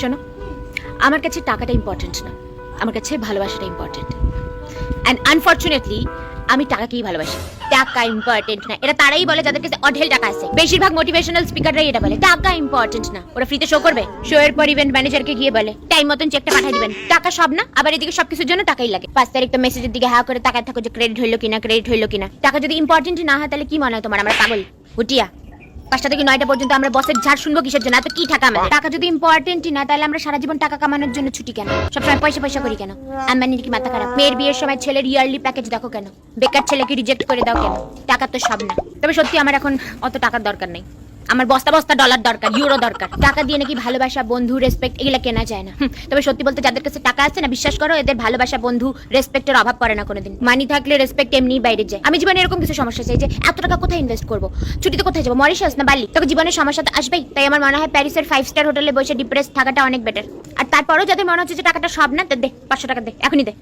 শোনো, আমার কাছে টাকাটা ইম্পর্টেন্ট না। আমার কাছে ভালোবাসাটা ইম্পর্টেন্ট অ্যান্ড আনফর্চুনেটলি আমি টাকাকেই ভালোবাসি। টাকা ইম্পর্টেন্ট না। এটা তারাই বলে যাদের কাছে অঢেল টাকা আছে। বেশিরভাগ মোটিভেশনাল স্পিকাররাই এটা বলে। টাকা ইম্পর্টেন্ট না। ওরা ফ্রিতে শো করবে। শো এর পর ইভেন্ট ম্যানেজারকে গিয়ে বলে। টাইম মতন চেকটা পাঠিয়ে দিবেন। টাকা সব না, আবার এদিকে সবকিছুর জন্য টাকাই লাগে। পাঁচ তারিখ তো মেসেজের দিকে হ্যাঁ করে তাকায় থাকো যে ক্রেডিট হইল কিনা ক্রেডিট হইল কিনা। টাকা যদি ইম্পর্টেন্ট না হয়, তাহলে কি মনে হয় তোমার? আমরা পাগল? হুটিয়া পাঁচটা থেকে নয়টা পর্যন্ত আমরা বসের ঝাড় শুনব কিসের জন্য? এত কি টাকা আমাদের টাকা যদি ইম্পর্টেন্টই না তাহলে আমরা সারা জীবন টাকা কামানোর জন্য ছুটি কেন? সবসময় পয়সা পয়সা করি কেন? আম্বানির কি মাথা খারাপ? মেয়ের বিয়ের সময় ছেলের ইয়ারলি প্যাকেজ দেখো কেন? বেকার ছেলেকে রিজেক্ট করে দাও কেন? টাকা তো সব না। তবে সত্যি আমার এখন অত টাকার দরকার নেই। আমার বস্তা বস্তা ডলার দরকার ইউরো দরকার। টাকা দিয়ে নাকি ভালোবাসা, বন্ধু রেসপেক্ট এগুলা কেনা যায় না। তবে সত্যি বলতে যাদের কাছে টাকা আছে না, বিশ্বাস করো, এদের ভালোবাসা, বন্ধু রেসপেক্টের অভাব পড়ে না কোনোদিন। মানি থাকলে রেসপেক্ট এমনি বাইরে যায়। আমি জীবনে এরকম কিছু সমস্যা চাই যে, এত টাকা কোথায় ইনভেস্ট করব? ছুটিতে কোথায় যাব? মরিশাস না বালি তোকে জীবনের সমস্যা তো আসবেই, তাই আমার মনে হয় প্যারিসের ফাইভ স্টার হোটেলে বসে ডিপ্রেস থাকাটা অনেক বেটার আর তারপরও যাদের মনে হচ্ছে যে টাকাটা সব না দে, পাঁচশো টাকা দে, এখনই দে।